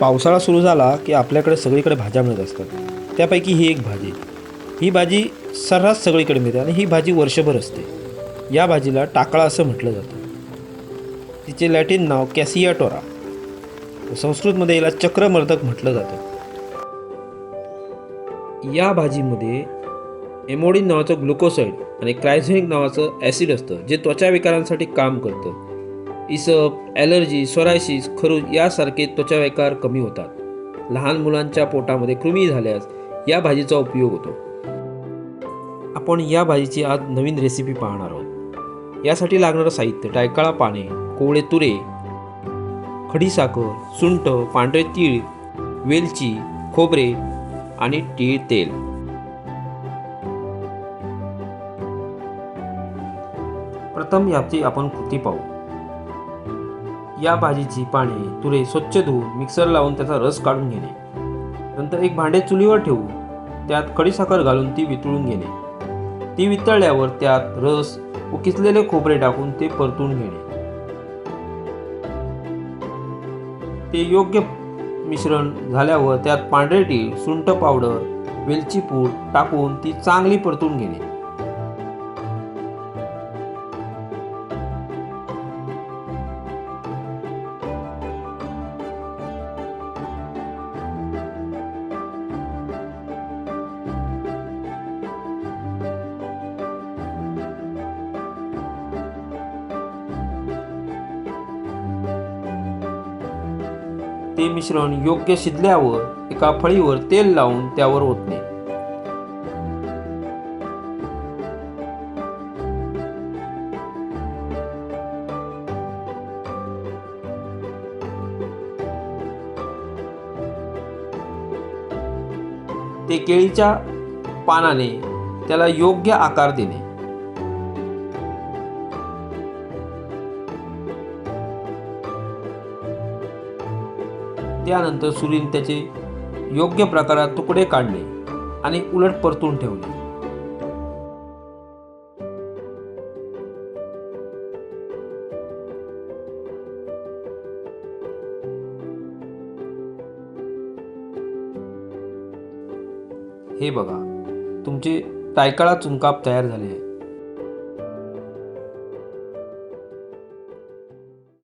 पावसाळा सुरू झाला की आपल्याकडे सगळीकडे भाज्या मिळत असतात. त्यापैकी ही एक भाजी. ही भाजी सर्रास सगळीकडे मिळते आणि ही भाजी वर्षभर असते. या भाजीला टाकळा असं म्हटलं जातं. तिचे लॅटिन नाव कॅसियाटोरा संस्कृतमध्ये याला चक्रमर्दक म्हटलं जातं. या भाजीमध्ये एमोडिन नावाचं ग्लुकोसाइड आणि क्रायझोनिक नावाचं ॲसिड असतं जे त्वचा विकारांसाठी काम करतं. इसप ॲलर्जी सोरायसिस खरूज यासारखे त्वचाविकार कमी होतात. लहान मुलांच्या पोटामध्ये कृमी झाल्यास या भाजीचा उपयोग होतो. आपण या भाजीची आज नवीन रेसिपी पाहणार आहोत. यासाठी लागणारं साहित्य टायकाळा पाने कोवळे तुरे खडीसाखर सुंठ पांढरे तीळ वेलची खोबरे आणि तीळ तेल. प्रथम याची आपण कृती पाहू. या भाजीची पाने तुरे स्वच्छ धुवून मिक्सर लावून त्याचा रस काढून घेणे. नंतर एक भांडे चुलीवर ठेवून त्यात खडीसाखर घालून ती वितळून घेणे. ती वितळल्यावर त्यात रस व किसलेले खोबरे टाकून ते परतून घेणे. ते योग्य मिश्रण झाल्यावर त्यात पांढरे तीळ सुंठ पावडर वेलची पूड टाकून ती चांगली परतून घेणे. ते मिश्रण योग्य शिजल्यावर एका फळीवर तेल लावून त्यावर ओतणे. ते केळीच्या पानाने त्याला योग्य आकार देणे. त्यानंतर सूर्यने त्याचे योग्य प्रकारात तुकडे काढणे आणि उलट परतून ठेवणे हे बघा तुमचे टायकाळा चुनकाप तयार झाले आहे